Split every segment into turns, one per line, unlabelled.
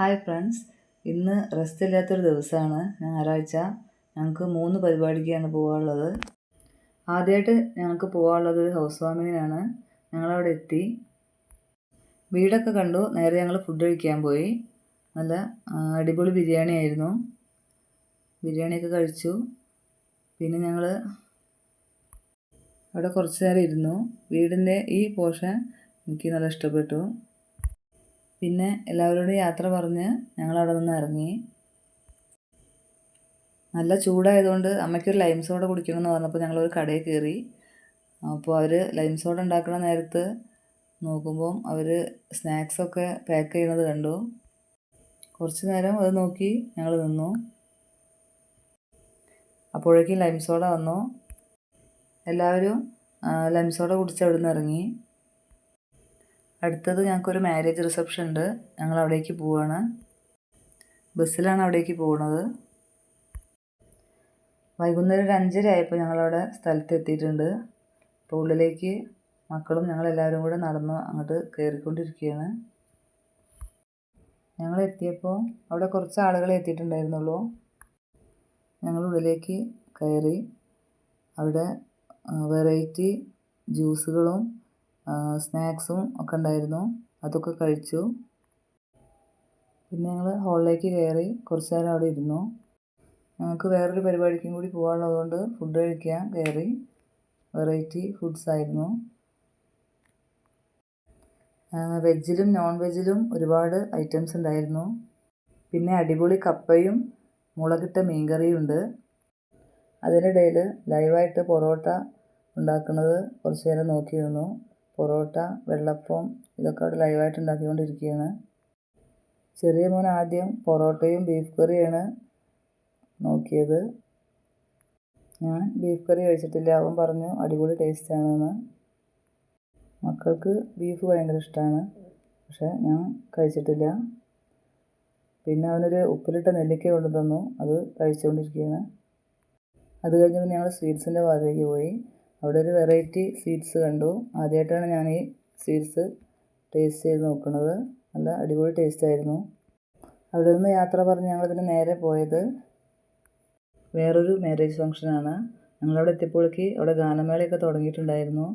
Hi friends. ഇന്ന് rest ഇല്ലാത്തൊരു ദിവസമാണ്. ഞായറാഴ്ച. ഞങ്ങൾക്ക് മൂന്ന് പരിപാടിക്കാണ് പോകാനുള്ളത് ആദ്യമായിട്ട് ഞങ്ങൾക്ക് പോകാനുള്ളത് ഒരു ഹൗസ് വാമിങ്ങിനാണ് ഞങ്ങളവിടെ എത്തി. വീടൊക്കെ കണ്ടു. നേരെ ഞങ്ങൾ ഫുഡ് കഴിക്കാൻ പോയി. നല്ല അടിപൊളി ബിരിയാണി ആയിരുന്നു. ബിരിയാണിയൊക്കെ കഴിച്ചു. പിന്നെ ഞങ്ങൾ അവിടെ കുറച്ച് നേരം ഇരുന്നു. വീടിന്റെ ഈ പോഷൻ എനിക്ക് നല്ല ഇഷ്ടപ്പെട്ടു. പിന്നെ എല്ലാവരോടും യാത്ര പറഞ്ഞ് ഞങ്ങൾ അവിടെ നിന്ന് ഇറങ്ങി. നല്ല ചൂടായതുകൊണ്ട് അമ്മയ്ക്കൊരു ലൈം സോഡ കുടിക്കണമെന്ന് പറഞ്ഞപ്പോൾ ഞങ്ങളൊരു കടയിൽ കയറി. അപ്പോൾ അവർ ലൈം സോഡ ഉണ്ടാക്കുന്ന നേരത്ത് നോക്കുമ്പം അവർ സ്നാക്സൊക്കെ പാക്ക് ചെയ്യണത് കണ്ടു. കുറച്ച് നേരം അത് നോക്കി ഞങ്ങൾ നിന്നു. അപ്പോഴേക്കും ലൈം സോഡ വന്നു. എല്ലാവരും ലൈം സോഡ കുടിച്ച് അവിടെ നിന്ന് ഇറങ്ങി. അടുത്തത് ഞങ്ങൾക്കൊരു മാരേജ് റിസപ്ഷൻ ഉണ്ട്. ഞങ്ങൾ അവിടേക്ക് പോവാണ്. ബസ്സിലാണ് അവിടേക്ക് പോകുന്നത് വൈകുന്നേരം ഒരു അഞ്ചര ആയപ്പോൾ ഞങ്ങളവിടെ സ്ഥലത്ത് എത്തിയിട്ടുണ്ട്. അപ്പോൾ ഉള്ളിലേക്ക് മക്കളും ഞങ്ങളെല്ലാവരും കൂടെ നടന്ന് അങ്ങോട്ട് കയറിക്കൊണ്ടിരിക്കുകയാണ്. ഞങ്ങൾ എത്തിയപ്പോൾ അവിടെ കുറച്ച് ആളുകളെ എത്തിയിട്ടുണ്ടായിരുന്നുള്ളൂ. ഞങ്ങൾ ഉള്ളിലേക്ക് കയറി. അവിടെ വെറൈറ്റി ജ്യൂസുകളും സ്നാക്സും ഒക്കെ ഉണ്ടായിരുന്നു. അതൊക്കെ കഴിച്ചു. പിന്നെ ഞങ്ങൾ ഹോളിലേക്ക് കയറി കുറച്ച് നേരം അവിടെ ഇരുന്നു. ഞങ്ങൾക്ക് വേറൊരു പരിപാടിക്കും കൂടി പോകാനുള്ളതുകൊണ്ട് ഫുഡ് കഴിക്കാൻ കയറി. വെറൈറ്റി ഫുഡ്സ് ആയിരുന്നു. വെജിലും നോൺ വെജിലും ഒരുപാട് ഐറ്റംസ് ഉണ്ടായിരുന്നു. പിന്നെ അടിപൊളി കപ്പയും മുളകിട്ട മീൻകറിയും ഉണ്ട്. അതിനിടയിൽ ലൈവായിട്ട് പൊറോട്ട ഉണ്ടാക്കുന്നത് കുറച്ച് നേരം നോക്കി നിന്നു. പൊറോട്ട വെള്ളപ്പം ഇതൊക്കെ അവിടെ ലൈവായിട്ട് ഉണ്ടാക്കിക്കൊണ്ടിരിക്കുകയാണ് ചെറിയ മോൻ ആദ്യം പൊറോട്ടയും ബീഫ് കറിയാണ് നോക്കിയത്. ഞാൻ ബീഫ് കറി കഴിച്ചിട്ടില്ല. അവൻ പറഞ്ഞു അടിപൊളി ടേസ്റ്റ് ആണെന്ന്. മക്കൾക്ക് ബീഫ് ഭയങ്കര ഇഷ്ടമാണ് പക്ഷേ ഞാൻ കഴിച്ചിട്ടില്ല. പിന്നെ അവനൊരു ഉപ്പിലിട്ട നെല്ലിക്ക കൊണ്ടു തന്നു. അത് കഴിച്ചുകൊണ്ടിരിക്കുകയാണ് അത് കഴിഞ്ഞ് ഞങ്ങൾ സ്വീറ്റ്സിന്റെ ഭാഗത്തേക്ക് പോയി. അവിടെ ഒരു വെറൈറ്റി സ്വീറ്റ്സ് കണ്ടു. ആദ്യമായിട്ടാണ് ഞാൻ ഈ സ്വീറ്റ്സ് ടേസ്റ്റ് ചെയ്ത് നോക്കുന്നത്. നല്ല അടിപൊളി ടേസ്റ്റ് ആയിരുന്നു. അവിടെ നിന്ന് യാത്ര പറഞ്ഞ് ഞങ്ങൾ പിന്നെ നേരെ പോയത് വേറൊരു മാരേജ് ഫംഗ്ഷനാണ് ഞങ്ങളവിടെ എത്തിയപ്പോഴേക്ക് അവിടെ ഗാനമേളയൊക്കെ തുടങ്ങിയിട്ടുണ്ടായിരുന്നു.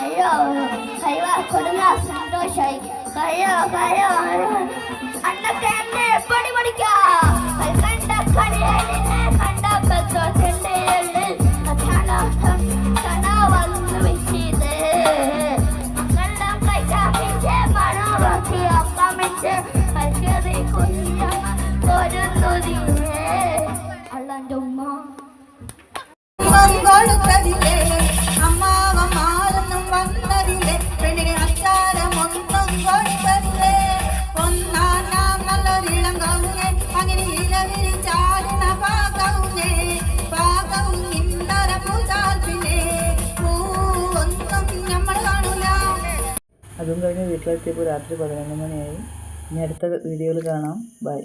അയ്യോ കൈവ കൊടുങ്ങ സന്തോഷായി. കയ്യോ കയ്യോ അന്നത്തെ എന്നെ പടി പഠിക്കാം?
അതും കഴിഞ്ഞ് വീട്ടിലെത്തിയപ്പോൾ രാത്രി പതിനൊന്ന് മണിയായി. ഇനി അടുത്ത വീഡിയോയിൽ കാണാം. ബൈ.